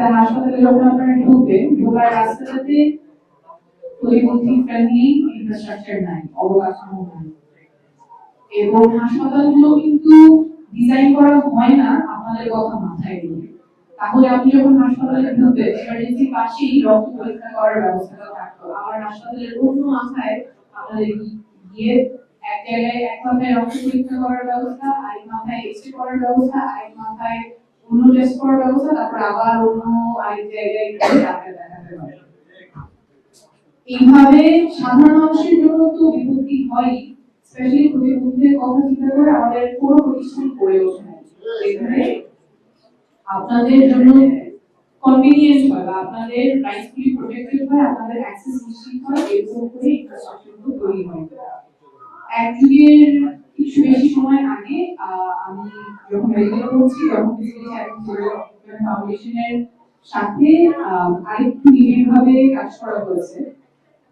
একটা হাসপাতালে যখন আপনারা ঢুকবেন ঢোকার রাস্তাটাতে প্রতিবন্ধী ফ্রেন্ডলি ইনফ্রাস্ট্রাকচার নাই, অবকাঠামো নাই। এবং হাসপাতালগুলো কিন্তু ডিজাইন করা হয় না, আপনাদের কথা মাথায় নিয়ে তাহলে আপনি যখন হাসপাতালে ঢুকবেন পাশেই রক্ত পরীক্ষা করার ব্যবস্থাটা থাকতো। আমার হাসপাতালের অন্য মাথায় আপনাদের গিয়ে এক জায়গায়, এক মাথায় রক্ত পরীক্ষা করার ব্যবস্থা, আরেক মাথায় এক্সরে করার ব্যবস্থা, আরেক মাথায় অন্য টেস্ট করার ব্যবস্থা তারপর আবার অন্য আরেক জায়গায় গিয়ে ডাক্তার দেখাতে পারে এইভাবে সাধারণ মানুষের জন্য তো বিপত্তি হয় স্পেশালি প্রতিবন্ধীদের কথা চিন্তা করে আমাদের কোনো প্রতিষ্ঠান গড়ে ওঠে। না যেখানে আপনাদের জন্য কনভিনিয়েন্স হয় বা আপনাদের রাইটসগুলি প্রোটেক্টেড হয়, আপনাদের অ্যাক্সেস নিশ্চিত হয়, এরকম করে ইনফ্রাস্ট্রাকচারগুলো তৈরি হয়। এক যুগের আমি যখন মেডিকেল করছি তখন ফাউন্ডেশনের সাথে আরেকটু নিবিড় ভাবে কাজ করা হয়েছে।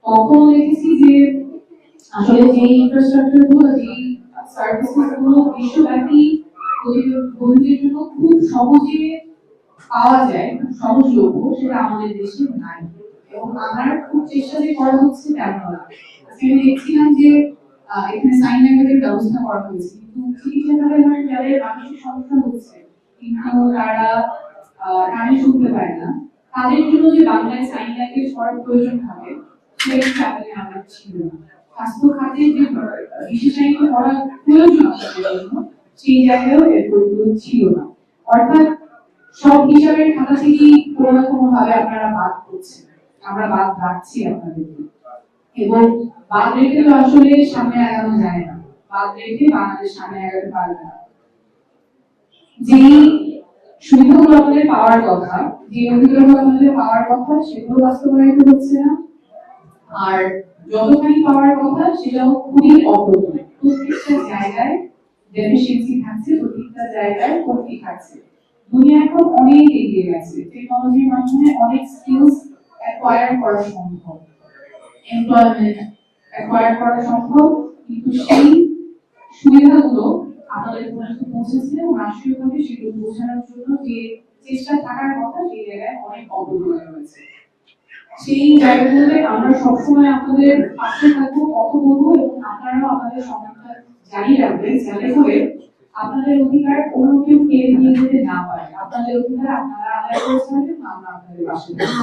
তখন দেখেছি যে আসলে যে ইনফ্রাস্ট্রাকচারগুলো, যে সার্ভিসেসগুলো বিশ্বব্যাপী প্রতিবন্ধীদের জন্য খুব সহজে পাওয়া যায়, খুব সহজলভ্য সেটা আমাদের দেশে নাই। এবং আমার খুব চেষ্টা যে করা হচ্ছে তেমন না। আমি দেখছিলাম যে এখানে সাইন ল্যাঙ্গুয়েজের ব্যবস্থা করা হয়েছে। কিন্তু চিকিৎসালয়ে ধরেন যাদের মানসিক সমস্যা হচ্ছে, কিন্তু তারা কানে শুনতে পায় না, তাদের জন্য যে বাংলায় সাইন ল্যাঙ্গুয়েজ করার প্রয়োজন হবে, সেই ব্যাপারে আমার ছিল স্বাস্থ্য খাতে যে বিশেষায়িত করা প্রয়োজন জন্য, সেই জায়গায়ও এরপরগুলো ছিল না। অর্থাৎ সব হিসাবের খাতা থেকেই কোনো না কোনো ভাবে আপনারা বাদ করছেন আমরা বাদ রাখছি আপনাদেরকে এবং বাদ রেখে আসলে সামনে আগানো যায় না। বাদ রেখে বাংলাদেশ সামনে আগাতে না। পাওয়ার কথা, যে পাওয়ার কথা, সেগুলো বাস্তবায়িত হচ্ছে না। আর যতখানি পাওয়ার কথা, সেটাও খুবই অপ্রতুল। প্রত্যেকটা জায়গায় ডেফিসিয়েন্সি থাকছে, প্রত্যেকটা জায়গায় কমতি থাকছে। দুনিয়া এখন অনেক এগিয়ে গেছে। টেকনোলজির মাধ্যমে অনেক স্কিলস অ্যাকোয়ার করা সম্ভব। এমপ্লয়মেন্ট অ্যাকোয়ার করা সম্ভব। কিন্তু সেই সুবিধাগুলো আপনাদের পর্যন্ত পৌঁছেছে এবং রাষ্ট্রীয়ভাবে সেগুলো বোঝানোর জন্য যে চেষ্টা থাকার কথা সেই জায়গায় অনেক অগ্রগতি হয়েছে। সেই জায়গাগুলোতে আমরা সবসময় আপনাদের পাশে থাকব, কথা বলব এবং আপনারাও আপনাদের সমাধান জারি রাখবেন, যাতে করে আপনাদের অধিকার অন্য কেউ কেড়ে নিয়ে যেতে না পারে। আপনাদের অধিকার আপনারা আদায় করে ছাড়বেন আমরা আপনাদের পাশে থাকব।